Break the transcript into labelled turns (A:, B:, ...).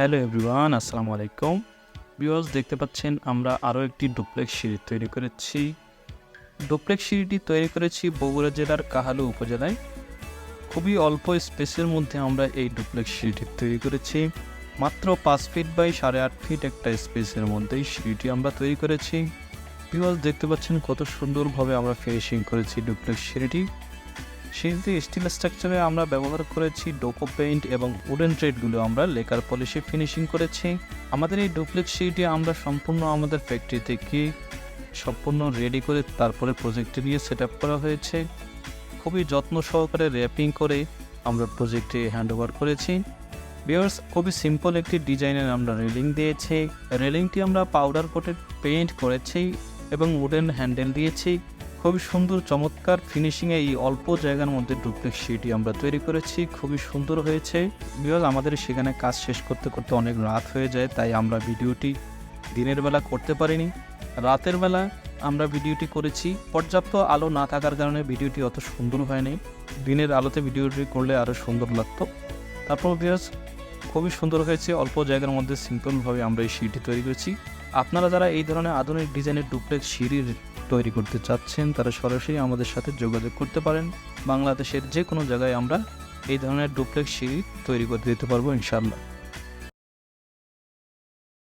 A: Hello everyone, আসসালামু আলাইকুম। Viewers, দেখতে পাচ্ছেন আমরা আরও একটি ডুপ্লেক্স সিঁড়ি তৈরি করেছি। ডুপ্লেক্স সিঁড়িটি তৈরি করেছি বগুড়া জেলার কাহালু উপজেলায়। খুবই অল্প স্পেসের মধ্যে আমরা এই ডুপ্লেক্স সিঁড়িটি তৈরি করেছি। মাত্র পাঁচ ফিট বাই সাড়ে আট ফিট একটা স্পেসের মধ্যেই সিঁড়িটি আমরা তৈরি করেছি। ভিউয়ার্স, দেখতে পাচ্ছেন কত সুন্দরভাবে আমরা ফিনিশিং করেছি ডুপ্লেক্স সিঁড়িটি। সিঁড়িতে স্টিল স্ট্রাকচারে আমরা ব্যবহার করেছি ডোকো পেইন্ট এবং উডেন ট্রেডগুলো আমরা। লেকার পলিশে ফিনিশিং করেছি। আমাদের এই ডুপ্লেক্স সিঁড়িটি আমরা সম্পূর্ণ আমাদের ফ্যাক্টরি থেকে সম্পূর্ণ রেডি করে তারপরে প্রজেক্টে নিয়ে সেট করা হয়েছে। খুবই যত্ন সহকারে র্যাপিং করে আমরা প্রজেক্টে হ্যান্ড ওভার করেছি। বিয়ার্স খুবই সিম্পল একটি ডিজাইনের আমরা রেলিং দিয়েছি। রেলিংটি আমরা পাউডার কোটেড পেইন্ট করেছি এবং উডেন হ্যান্ডেল দিয়েছি। খুবই সুন্দর, চমৎকার ফিনিশিংয়ে এই অল্প জায়গার মধ্যে ডুপ্লেক্স সিটি আমরা তৈরি করেছি। খুবই সুন্দর হয়েছে। বিকজ আমাদের সেখানে কাজ শেষ করতে করতে অনেক রাত হয়ে যায়, তাই আমরা ভিডিওটি দিনের বেলা করতে পারিনি। রাতের বেলা আমরা ভিডিওটি করেছি। পর্যাপ্ত আলো না থাকার কারণে ভিডিওটি অত সুন্দর হয়নি। দিনের আলোতে ভিডিওটি করলে আরও সুন্দর লাগতো। তারপর বিকজ খুবই সুন্দর হয়েছে। অল্প জায়গার মধ্যে সিম্পলভাবে আমরা এই সিঁড়িটি তৈরি করেছি। আপনারা যারা এই ধরনের আধুনিক ডিজাইনের ডুপ্লেক্স সিঁড়ির তৈরি করতে চাচ্ছেন, তারা সরাসরি আমাদের সাথে যোগাযোগ করতে পারেন। বাংলাদেশের যে কোনো জায়গায় আমরা এই ধরনের ডুপ্লেক্স সিঁড়ি তৈরি করে দিতে পারব ইনশাল্লাহ